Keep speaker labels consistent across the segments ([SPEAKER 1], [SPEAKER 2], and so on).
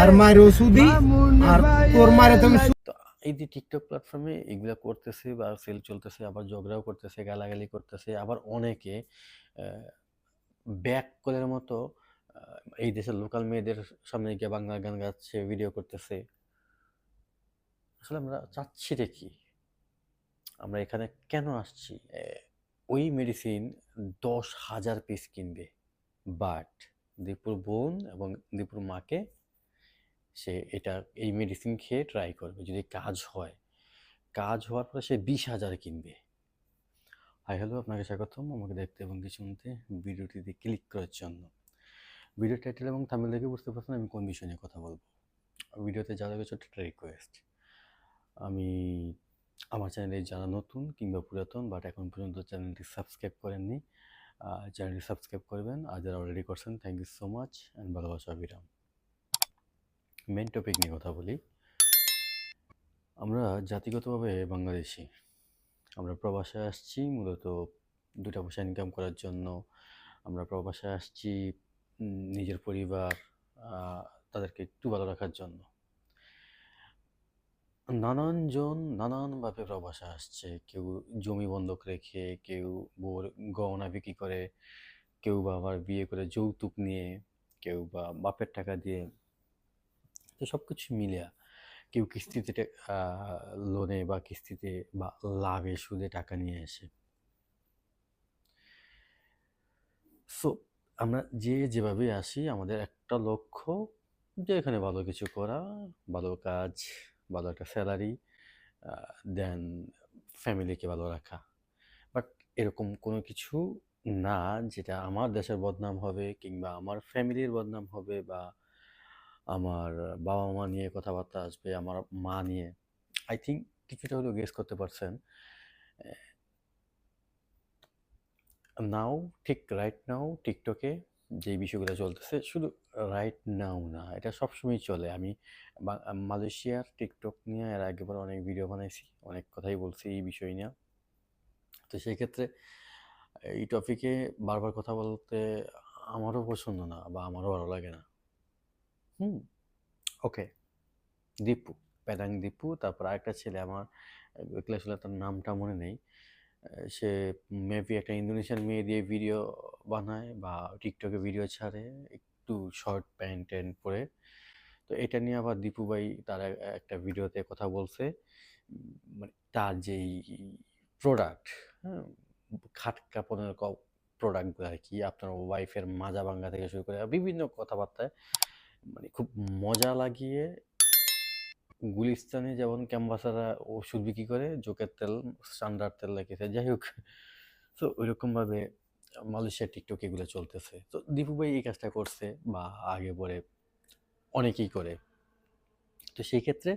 [SPEAKER 1] আর মায়ের ওষুধই, আর তোর মারে তুমি
[SPEAKER 2] এই যে টিকটক প্ল্যাটফর্মে এগুলা করতেছে বা সেল চলতেছে, আবার ঝগড়াও করতেছে, গালাগালি করতেছে, আবার অনেকে ব্যাক কলের মতো এই দেশের লোকাল মেয়েদের সামনে গিয়ে বাংলা গান গাচ্ছে ভিডিও করতেছে। আসলে আমরা চাচ্ছিটা কি? আমরা এখানে কেন আসছি? ওই মেডিসিন দশ হাজার পিস কিনবে। বাট দীপুর বোন এবং দীপুর মাকে সে এটা, এই মেডিসিন খেয়ে ট্রাই করবে। যদি কাজ হয়, কাজ হওয়ার পরে সে বিশ হাজার কিনবে। হাই হ্যালো আপনাকে স্বাগতম। আমাকে দেখতে এবং কি শুনতে ভিডিওটিতে ক্লিক করার জন্য। ভিডিও টাইটেল এবং থাম্বনেল দেখে বুঝতে পারছেন আমি কোন বিষয় নিয়ে কথা বলব। ভিডিওতে যারা কিছু একটা রিকোয়েস্ট আমি, আমার চ্যানেলে যারা নতুন কিংবা পুরাতন বাট এখন পর্যন্ত চ্যানেলটি সাবস্ক্রাইব করেননি চ্যানেলটি সাবস্ক্রাইব করবেন। আর যারা অলরেডি করছেন thank you so much and ভালোবাসা বিরাম মেন টপিক নিয়ে কথা বলি। আমরা জাতিগতভাবে বাংলাদেশি। আমরা প্রবাসে আসছি, মূলত দুটা পয়সা ইনকাম করার জন্য। আমরা প্রবাসে আসছি নিজের পরিবার তাদেরকে একটু ভালো রাখার জন্য। নানান জন নানানভাবে প্রবাসে আসছে। কেউ জমি বন্ধক রেখে, কেউ বউর গহনা বিক্রি করে, কেউ বা আবার বিয়ে করে যৌতুক নিয়ে, কেউ বা বাপের টাকা দিয়ে তো সব কিছু মিলিয়া কেউ কিস্তিতে লোনে বা কিস্তিতে বা লাভে সুদে টাকা নিয়ে আসে সো আমরা যে যেভাবে আসি, আমাদের একটা লক্ষ্য যে এখানে ভালো কিছু করা, ভালো কাজ, ভালো একটা স্যালারি দেন ফ্যামিলিকে ভালো রাখা। বাট এরকম কোনো কিছু না, যেটা আমার দেশের বদনাম হবে কিংবা আমার ফ্যামিলির বদনাম হবে বা আমার বাবা মা নিয়ে কথাবার্তা আসবে, আমার মা নিয়ে। আই থিঙ্ক কিছুটা হলেও গেস করতে পারছেন। নাও ঠিক রাইট নাও টিকটকে যে বিষয়গুলো চলতেছে, শুধু রাইট নাও না, এটা সবসময় চলে। আমি মালয়েশিয়ার টিকটক নিয়ে এর আগেবার অনেক ভিডিও বানাইছি, অনেক কথাই বলছি এই বিষয় নিয়ে। তো সেই ক্ষেত্রে এই টপিকে বারবার কথা বলতে আমারও পছন্দ না বা আমারও ভালো লাগে না। হুম। ওকে। দীপু প্যাডাং দীপু, তারপর আরেকটা ছেলে আমার ওইগুলো আসলে তার নামটা মনে নেই। সে মেবি একটা ইন্দোনেশিয়ান মেয়ে দিয়ে ভিডিও বানায় বা টিকটকে ভিডিও ছাড়ে, একটু শর্ট প্যান্ট ট্যান্ট পরে। তো এটা নিয়ে আবার দীপু ভাই তার একটা ভিডিওতে কথা বলছে। মানে তার যেই প্রোডাক্ট হ্যাঁ খাট কাপড়ের প্রোডাক্টগুলো আর কি, আপনার ওয়াইফের মাজা ভাঙ্গা থেকে শুরু করে বিভিন্ন কথাবার্তায় মানে খুব মজা লাগিয়ে গুলিস্তানে যেমন ক্যাম্বাসারা ওষুধ বিক্রি করে, জোকের তেল, স্ট্যান্ডার্ড তেল লেগেছে যাই হোক। তো ওইরকমভাবে মালয়েশিয়ার টিকটক এগুলো চলতেছে। তো দীপু ভাই এই কাজটা করছে বা আগে পরে অনেকেই করে। তো সেই ক্ষেত্রে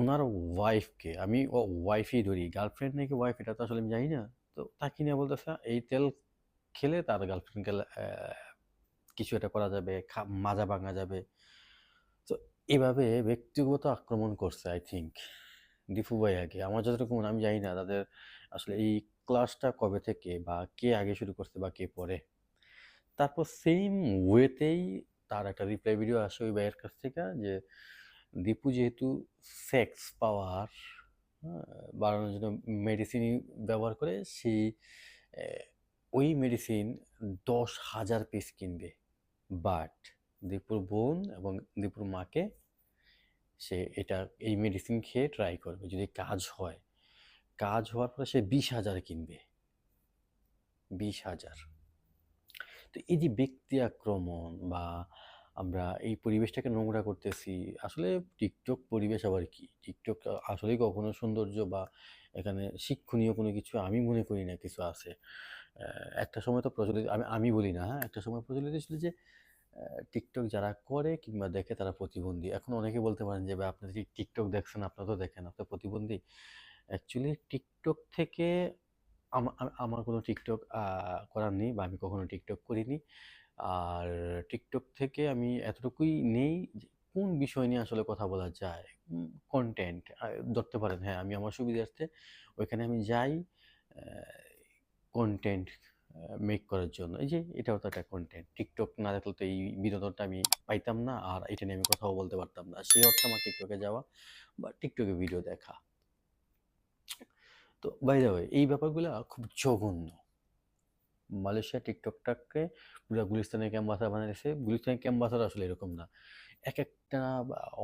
[SPEAKER 2] ওনার ওয়াইফকে আমি ও ওয়াইফই ধরি গার্লফ্রেন্ড নাকি ওয়াইফ এটা তো আসলে আমি জানি না। তো তাকে নিয়ে বলতেছে, এই তেল খেলে তার গার্লফ্রেন্ডকে কিছু একটা করা যাবে মাজা ভাঙা যাবে। তো এভাবে ব্যক্তিগত আক্রমণ করছে আই থিঙ্ক দীপু ভাই আগে। আমার যতটুকু আমি জানি না তাদের আসলে এই ক্লাসটা কবে থেকে বা কে আগে শুরু করছে বা কে পরে। তারপর সেম ওয়েতেই তার একটা রিপ্লাই ভিডিও আসে ওই ভাইয়ের কাছ থেকে যে দীপু যেহেতু সেক্স পাওয়ার বাড়ানোর জন্য মেডিসিন ব্যবহার করে সেই ওই মেডিসিন দশ হাজার পিস কিনবে। বাট দীপুর বোন এবং দীপুর মাকে সে এটা, এই মেডিসিন খেয়ে ট্রাই করবে। যদি কাজ হয়, কাজ হওয়ার পরে সে বিশ হাজার কিনবে। বিশ হাজার। তো এই যে ব্যক্তি আক্রমণ বা আমরা এই পরিবেশটাকে নোংরা করতেছি, আসলে টিকটক পরিবেশ আবার কি? টিকটক আসলেই কখনো সৌন্দর্য বা এখানে শিক্ষণীয় কোনো কিছু আমি মনে করি না কিছু আছে। একটা সময় তো প্রচলিত, আমি আমি বলি না হ্যাঁ? একটা সময় প্রচলিত ছিল যে টিকটক যারা করে কিংবা দেখে তারা প্রতিবন্ধী। এখন অনেকে বলতে পারেন যে, ভাই, আপনি টিকটক দেখছেন আপনারা তো দেখেন আপনার প্রতিবন্ধী। অ্যাকচুয়ালি টিকটক থেকে আমা- আমার কোনো টিকটক করার নেই বা আমি কখনো টিকটক করিনি। আর টিকটক থেকে আমি এতটুকুই নেই কোন বিষয় নিয়ে আসলে কথা বলা যায়? কন্টেন্ট ধরতে পারেন হ্যাঁ আমি আমার সুবিধার্থে ওইখানে আমি যাই কন্টেন্ট মেক করার জন্য। এই যে এটাও তো একটা কন্টেন্ট টিকটক না দেখলে তো এই বিনোদনটা আমি পাইতাম না, আর এটা নিয়ে আমি কথাও বলতে পারতাম না। সেই অর্থে আমার টিকটকে যাওয়া বা টিকটকে ভিডিও দেখা। তো বাই ওয়ে এই ব্যাপারগুলো খুব জঘন্য। মালয়েশিয়া টিকটকটাকে পুরো গুলিস্তানের ক্যাম্বাসার বানিয়েছে গুলিস্তানের ক্যাম্বাসার আসলে এরকম না। এক একটা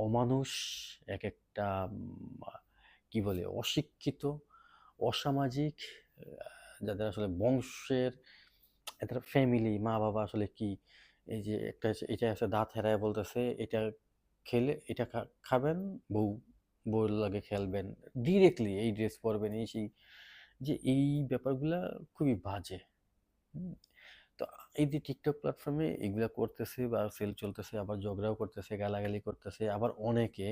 [SPEAKER 2] অমানুষ এক একটা কি বলে, অশিক্ষিত, অসামাজিক যাদের আসলে বংশের এদের ফ্যামিলি মা বাবা আসলে কি? এই যে একটা এটা আছে দাঁত হেরায় বলতেছে, এটা খেলে, এটা খাবেন, বউ বউর লাগে খেলবেন ডিরেক্টলি এই ড্রেস পরবেন, এই সেই, যে এই ব্যাপারগুলা খুবই বাজে। তো এই যে টিকটক প্ল্যাটফর্মে এগুলা করতেছে বা সেল চলতেছে, আবার ঝগড়াও করতেছে, গালাগালি করতেছে, আবার অনেকে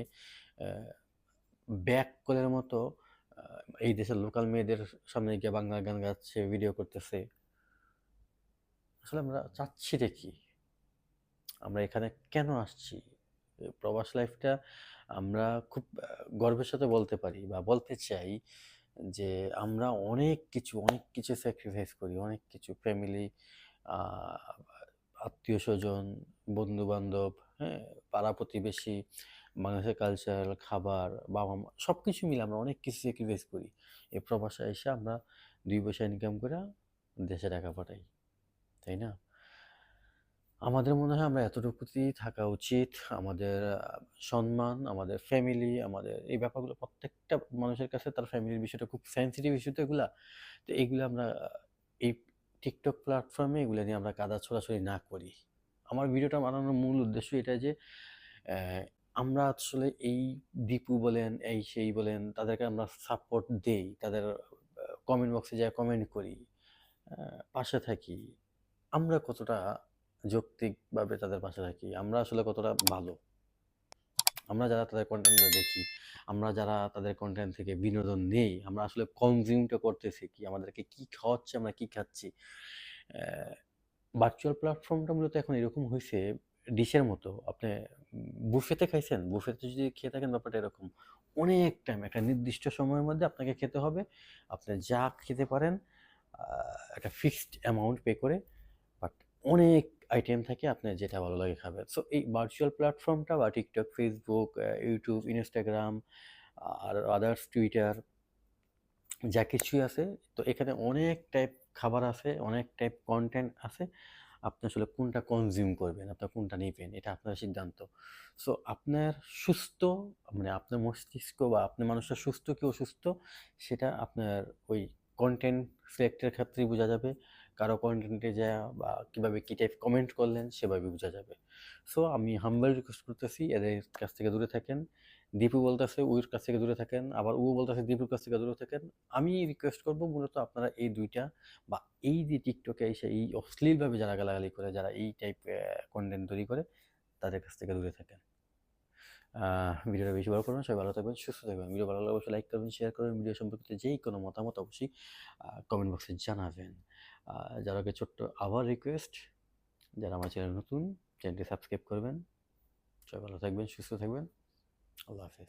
[SPEAKER 2] ব্যাক কলের মতো এই দেশের লোকাল মেয়েদের সামনে গিয়ে বাংলা গান গাচ্ছে ভিডিও করতেছে। আসলে আমরা চাচ্ছিটা কি? আমরা এখানে কেন আসছি? প্রবাস লাইফটা আমরা খুব গর্বের সাথে বলতে পারি বা বলতে চাই যে আমরা অনেক কিছু অনেক কিছু স্যাক্রিফাইস করি, অনেক কিছু ফ্যামিলি আত্মীয় স্বজন বন্ধু বান্ধব হ্যাঁ পাড়া প্রতিবেশী বাংলাদেশের কালচারাল খাবার, বাবা মা সব কিছু মিলে আমরা অনেক কিছু স্যাক্রিফাইস করি। এই প্রবাসে এসে আমরা দুই পয়সা ইনকাম করে দেশে টাকা পাঠাই, তাই না? আমাদের মনে হয় আমরা এতটুকুতেই থাকা উচিত। আমাদের সম্মান, আমাদের ফ্যামিলি আমাদের এই ব্যাপারগুলো প্রত্যেকটা মানুষের কাছে তার ফ্যামিলির বিষয়টা খুব সেন্সিটিভ ইস্যু তো এগুলা। তো এগুলো আমরা এই টিকটক প্ল্যাটফর্মে এগুলো নিয়ে আমরা কাদা ছোড়াছড়ি না করি। আমার ভিডিওটা বানানোর মূল উদ্দেশ্য এটা যে আমরা আসলে এই দীপু বলেন, এই সেই বলেন, তাদেরকে আমরা সাপোর্ট দেই, তাদের কমেন্ট বক্সে যায় কমেন্ট করি পাশে থাকি। আমরা কতটা যৌক্তিকভাবে তাদের পাশে থাকি? আমরা আসলে কতটা ভালো? আমরা যারা তাদের কন্টেন্টগুলো দেখি, আমরা যারা তাদের কন্টেন্ট থেকে বিনোদন নেই, আমরা আসলে কনজিউমটা করতেছি কি? আমাদেরকে কি খাওয়াচ্ছে, আমরা কি খাচ্ছি? ভার্চুয়াল প্ল্যাটফর্মটা মূলত এখন এরকম হয়েছে ডিশের মতো আপনি বুফেতে খাইছেন? বুফেতে যদি খেয়ে থাকেন ব্যাপারটা এরকম। অনেক টাইম একটা নির্দিষ্ট সময়ের মধ্যে আপনাকে খেতে হবে। আপনি যা খেতে পারেন একটা ফিক্সড অ্যামাউন্ট পে করে বাট অনেক আইটেম থাকে আপনার যেটা ভালো লাগে খাবেন। সো এই ভার্চুয়াল প্ল্যাটফর্মটা বা টিকটক ফেসবুক ইউটিউব ইনস্টাগ্রাম আর আদার্স টুইটার যা কিছুই আছে, তো এখানে অনেক টাইপ খাবার আছে, অনেক টাইপ কন্টেন্ট আছে। আপনি আসলে কোনটা কনজিউম করবেন, আপনার কোনটা নেবেন, এটা আপনার সিদ্ধান্ত। সো আপনার সুস্থ মানে আপনার মস্তিষ্ক বা আপনার মানুষের সুস্থ কি অসুস্থ, সেটা আপনার ওই কন্টেন্ট সিলেক্টের ক্ষেত্রেই বোঝা যাবে। কারও কন্টেন্টে যা বা কীভাবে কী টাইপ কমেন্ট করলেন, সেভাবে বোঝা যাবে। সো আমি হাম্বল রিকোয়েস্ট করতেছি, এদের কাছ থেকে দূরে থাকেন। দীপু বলতেছে, উইর কাছ থেকে দূরে থাকেন। আবার ও বলতেছে, দীপুর কাছ থেকে দূরে থাকেন। আমি রিকোয়েস্ট করব মূলত আপনারা এই দুইটা বা এই যে টিকটকে এসে এই অশ্লীলভাবে যারা গালাগালি করে, যারা এই টাইপ কন্টেন্ট তৈরি করে, তাদের কাছ থেকে দূরে থাকেন। ভিডিওটা বেশি ভালো করবেন, সবাই ভালো থাকবেন, সুস্থ থাকবেন। ভিডিও ভালো লাগলে অবশ্যই লাইক করবেন শেয়ার করবেন। ভিডিও সম্পর্কিত যেই কোনো মতামত অবশ্যই কমেন্ট বক্সে জানাবেন। আহ, যারা আগে ছোট্ট আবার রিকোয়েস্ট যারা আমার চ্যানেল নতুন চ্যানেলটি সাবস্ক্রাইব করবেন। সবাই ভালো থাকবেন সুস্থ থাকবেন। আল্লাহ হাফেজ।